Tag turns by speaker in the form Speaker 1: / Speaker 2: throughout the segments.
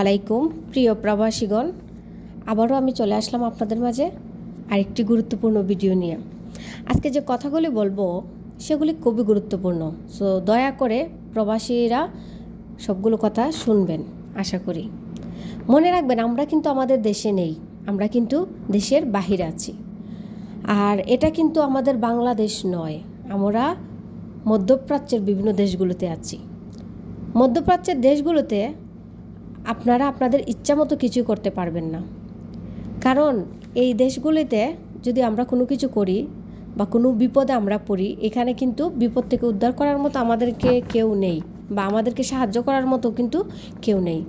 Speaker 1: আলাইকুম প্রিয় প্রবাসীগণ। আবারও আমি চলে আসলাম আপনাদের মাঝে আরেকটি গুরুত্বপূর্ণ ভিডিও নিয়ে। আজকে যে কথাগুলি বলব, সেগুলি খুবই গুরুত্বপূর্ণ। সো দয়া করে প্রবাসীরা সবগুলো কথা শুনবেন, আশা করি। মনে রাখবেন, আমরা কিন্তু আমাদের দেশে নেই, আমরা কিন্তু দেশের বাহিরে আছি। আর এটা কিন্তু আমাদের বাংলাদেশ নয়, আমরা মধ্যপ্রাচ্যের বিভিন্ন দেশগুলোতে আছি। মধ্যপ্রাচ্যের দেশগুলোতে আপনারা আপনাদের ইচ্ছা মতো কিছু করতে পারবেন না। কারণ এই দেশগুলিতে যদি আমরা কোনো কিছু করি বা কোনো বিপদে আমরা পড়ি, এখানে কিন্তু বিপদ থেকে উদ্ধার করার মতো আমাদেরকে কেউ নেই বা আমাদেরকে সাহায্য করার মতো কিন্তু কেউ নেই।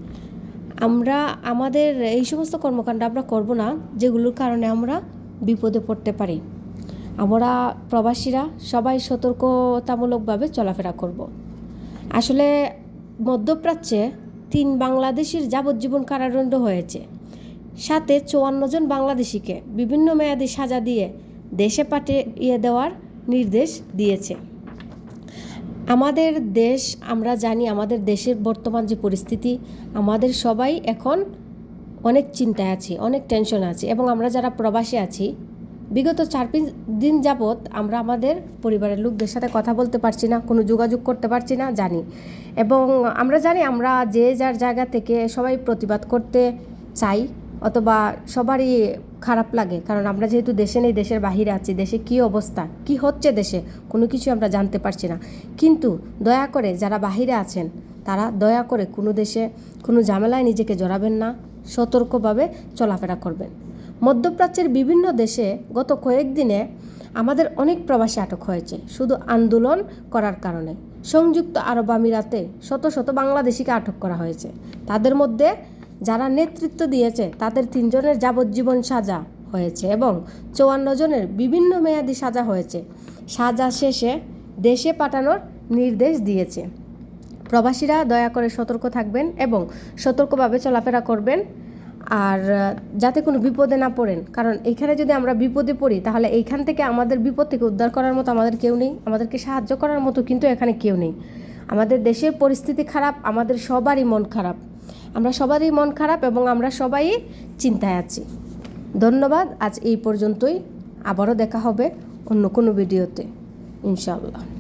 Speaker 1: আমরা, আমাদের এই সমস্ত কর্মকাণ্ড আমরা করব না, যেগুলোর কারণে আমরা বিপদে পড়তে পারি। আমরা প্রবাসীরা সবাই সতর্কতামূলকভাবে চলাফেরা করব। আসলে মধ্যপ্রাচ্যে তিন বাংলাদেশির যাবজ্জীবন কারাদণ্ড হয়েছে। সাথে চুয়ান্ন জন বাংলাদেশিকে বিভিন্ন মেয়াদি সাজা দিয়ে দেশে পাঠিয়ে দেওয়ার নির্দেশ দিয়েছে। আমাদের দেশ, আমরা জানি আমাদের দেশের বর্তমান যে পরিস্থিতি, আমাদের সবাই এখন অনেক চিন্তায় আছি, অনেক টেনশন আছে এবং আমরা যারা প্রবাসী আছি বিগত চার পাঁচ দিন যাবৎ আমরা আমাদের পরিবারের লোকদের সাথে কথা বলতে পারছি না, কোনো যোগাযোগ করতে পারছি না, জানি। এবং আমরা জানি আমরা যে যার জায়গা থেকে সবাই প্রতিবাদ করতে চাই, অথবা সবারই খারাপ লাগে, কারণ আমরা যেহেতু দেশে নেই, দেশের বাহিরে আছি, দেশে কী অবস্থা, কি হচ্ছে দেশে, কোনো কিছু আমরা জানতে পারছি না। কিন্তু দয়া করে যারা বাহিরে আছেন, তারা দয়া করে কোনো দেশে কোনো ঝামেলায় নিজেকে জড়াবেন না, সতর্কভাবে চলাফেরা করবেন। মধ্যপ্রাচ্যের বিভিন্ন দেশে গত কয়েকদিনে আমাদের অনেক প্রবাসী আটক হয়েছে, শুধু আন্দোলন করার কারণে। সংযুক্ত আরব আমিরাতে শত শত বাংলাদেশিকে আটক করা হয়েছে। তাদের মধ্যে যারা নেতৃত্ব দিয়েছে, তাদের তিনজনের যাবজ্জীবন সাজা হয়েছে এবং চুয়ান্ন জনের বিভিন্ন মেয়াদি সাজা হয়েছে। সাজা শেষে দেশে পাঠানোর নির্দেশ দিয়েছে। প্রবাসীরা দয়া করে সতর্ক থাকবেন এবং সতর্কভাবে চলাফেরা করবেন। আর যাতে কোনো বিপদে না পড়েন। কারণ এখানে যদি আমরা বিপদে পড়ি, তাহলে এইখান থেকে আমাদের বিপদ থেকে উদ্ধার করার মতো আমাদের কেউ নেই, আমাদেরকে সাহায্য করার মতো কিন্তু এখানে কেউ নেই। আমাদের দেশের পরিস্থিতি খারাপ, আমাদের সবারই মন খারাপ। আমরা সবারই মন খারাপ এবং আমরা সবাই চিন্তায় আছি। ধন্যবাদ, আজ এই পর্যন্তই। আবারও দেখা হবে অন্য কোনো ভিডিওতে, ইনশাআল্লাহ।